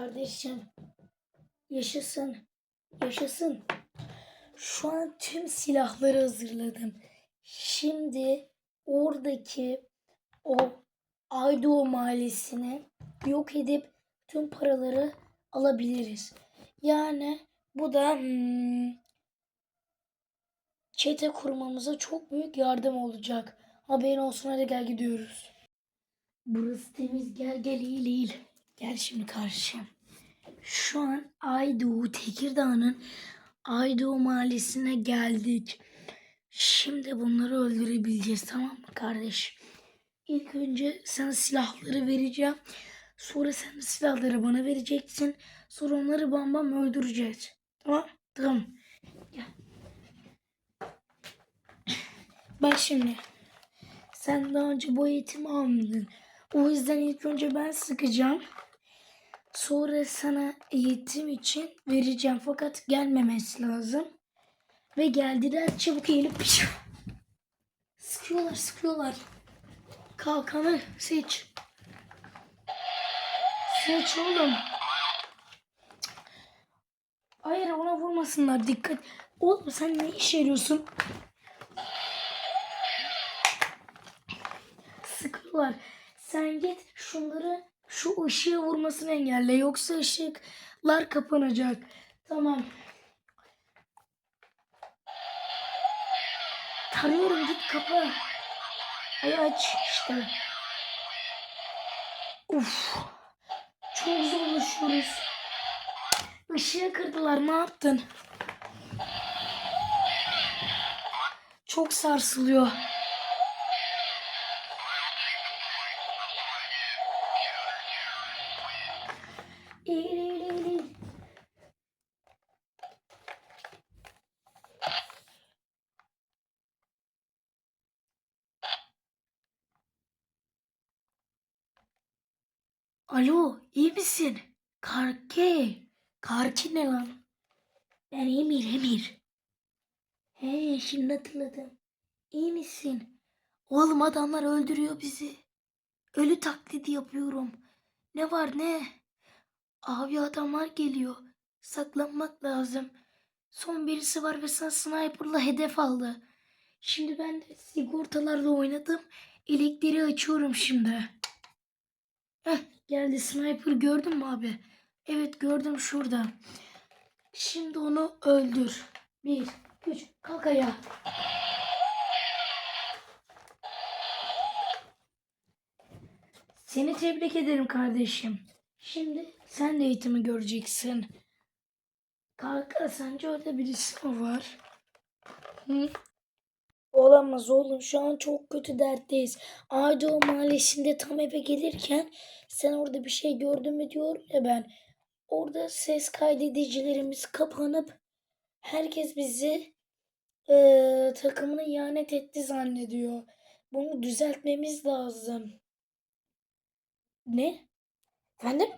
Kardeşim. Yaşasın. Yaşasın. Şu an tüm silahları hazırladım. Şimdi oradaki o Aydoğu mahallesini yok edip tüm paraları alabiliriz. Yani bu da hmm, çete kurmamıza çok büyük yardım olacak. Haberin olsun hadi gel gidiyoruz. Burası temiz gel gel eğil eğil. Gel şimdi karşıya. Şu an Aydoğu Tekirdağ'ın Aydoğu mahallesine geldik. Şimdi bunları öldürebileceğiz tamam mı kardeş? İlk önce sana silahları vereceğim. Sonra sen silahları bana vereceksin. Sonra onları bam bam öldüreceğiz. Tamam? Tamam. Gel. Bak şimdi. Sen daha önce bu eğitimi almadın. O yüzden ilk önce ben sıkacağım. Sonra sana eğitim için vereceğim. Fakat gelmemesi lazım. Ve geldiler çabuk eğilip sıkıyorlar sıkıyorlar. Kalkanı seç. Seç oğlum. Hayır ona vurmasınlar dikkat. Oğlum sen ne işe yarıyorsun? Sıkıyorlar. Sen git şunları şu ışığı vurmasını engelle. Yoksa ışıklar kapanacak. Tamam. Tarıyorum git kapı. Ay aç işte. Uf. Çok zorlaşıyoruz. Işığı kırdılar ne yaptın? Çok sarsılıyor. Alo, iyi misin? Karke. Karki ne lan? Ben Emir, Emir. He, şimdi hatırladım. İyi misin? Oğlum adamlar öldürüyor bizi. Ölü taklidi yapıyorum. Ne var ne? Abi adamlar geliyor. Saklanmak lazım. Son birisi var ve sen sniper'la hedef aldı. Şimdi ben de sigortalarla oynadım. Elektriği açıyorum şimdi. Heh, geldi sniper gördün mü abi? Evet gördüm şurada. Şimdi onu öldür. Bir, üç, kalk ayağa. Seni tebrik ederim kardeşim. Şimdi sen de eğitimi göreceksin. Kanka sence orada birisi mi var? Hı? Olamaz oğlum şu an çok kötü dertteyiz. Aydoğu mahallesinde tam eve gelirken sen orada bir şey gördün mü diyorum ya ben. Orada ses kaydedicilerimiz kapanıp herkes bizi eee takımına ihanet etti zannediyor. Bunu düzeltmemiz lazım. Ne? Efendim?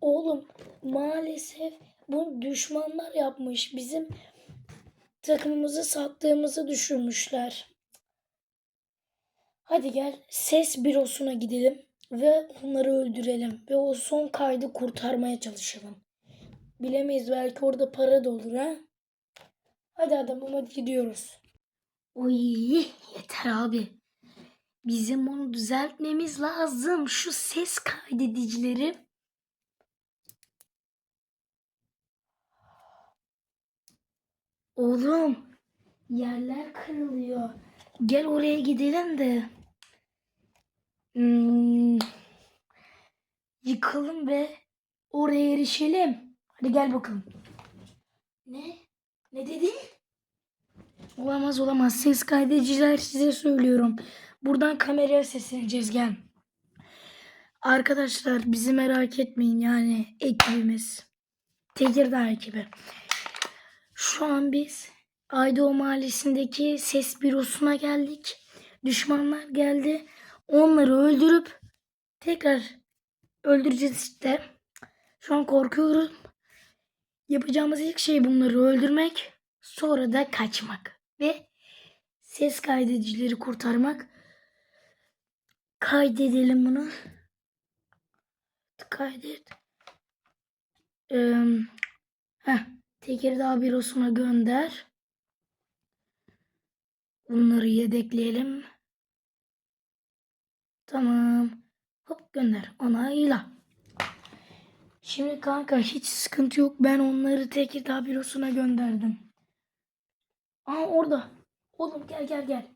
Oğlum maalesef bu düşmanlar yapmış. Bizim takımımızı sattığımızı düşünmüşler. Hadi gel ses bürosuna gidelim ve onları öldürelim ve o son kaydı kurtarmaya çalışalım. Bilemeyiz belki orada para da olur ha. Hadi adamım hadi gidiyoruz. Oy yeter abi. Bizim onu düzeltmemiz lazım. Şu ses kaydedicileri. Oğlum yerler kırılıyor. Gel oraya gidelim de. Hmm, yıkalım ve oraya erişelim. Hadi gel bakalım. Ne? Ne dedin? Olamaz olamaz. Ses kaydediciler size söylüyorum. Buradan kameraya sesleneceğiz gel. Arkadaşlar bizi merak etmeyin yani ekibimiz. Tekirdağ ekibi. Şu an biz Aydoğu Mahallesi'ndeki ses bürosuna geldik. Düşmanlar geldi. Onları öldürüp tekrar öldüreceğiz işte. Şu an korkuyorum. Yapacağımız ilk şey bunları öldürmek. Sonra da kaçmak. Ve ses kaydedicileri kurtarmak. Kaydedelim bunu. Kaydet. Ee, heh, Tekirdağ bürosuna gönder. Bunları yedekleyelim. Tamam. Hop gönder. Onayla. Şimdi kanka hiç sıkıntı yok. Ben onları Tekirdağ bürosuna gönderdim. Aa orada. Oğlum gel gel gel.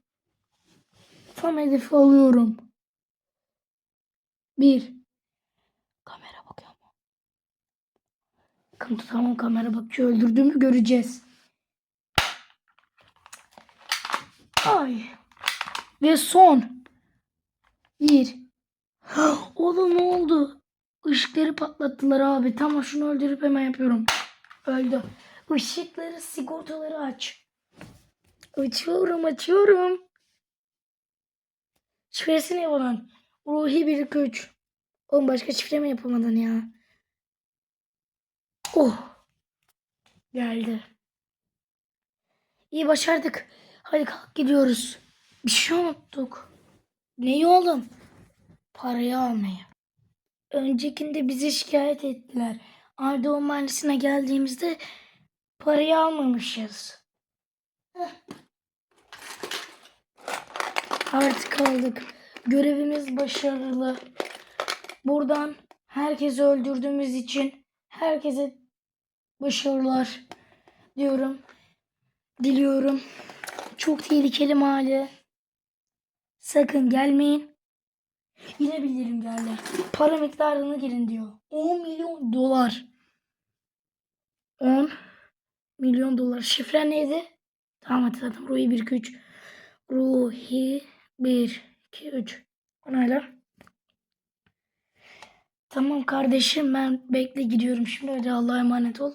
Tam hedefi alıyorum. Bir. Kamera bakıyor mu? Kanka tamam kamera bakıyor. Öldürdüğümü göreceğiz. Ay. Ve son. Bir. Oğlum ne oldu? Işıkları patlattılar abi. Tamam şunu öldürüp hemen yapıyorum. Öldü. Işıkları sigortaları aç. Açıyorum açıyorum. Şifresi ne olan? Ruhi 1 2 3. Oğlum başka şifre mi yapamadın ya? Oh. Geldi. İyi başardık. Hadi kalk gidiyoruz. Bir şey unuttuk. Neyi oğlum? Parayı almaya. Öncekinde bizi şikayet ettiler. Aydoğan Mahallesi'ne geldiğimizde parayı almamışız. Artık aldık. Görevimiz başarılı. Buradan herkesi öldürdüğümüz için herkese başarılar diyorum. Diliyorum. Çok tehlikeli mahalle. Sakın gelmeyin. Yine bildirim geldi. Para miktarını girin diyor. 10 milyon dolar. 10 milyon dolar. Şifre neydi? Tamam hatırladım. Ruhi 1 2 3. Ruhi 1 2 3. Onayla. Tamam kardeşim ben bekle gidiyorum şimdi. Hadi Allah'a emanet ol.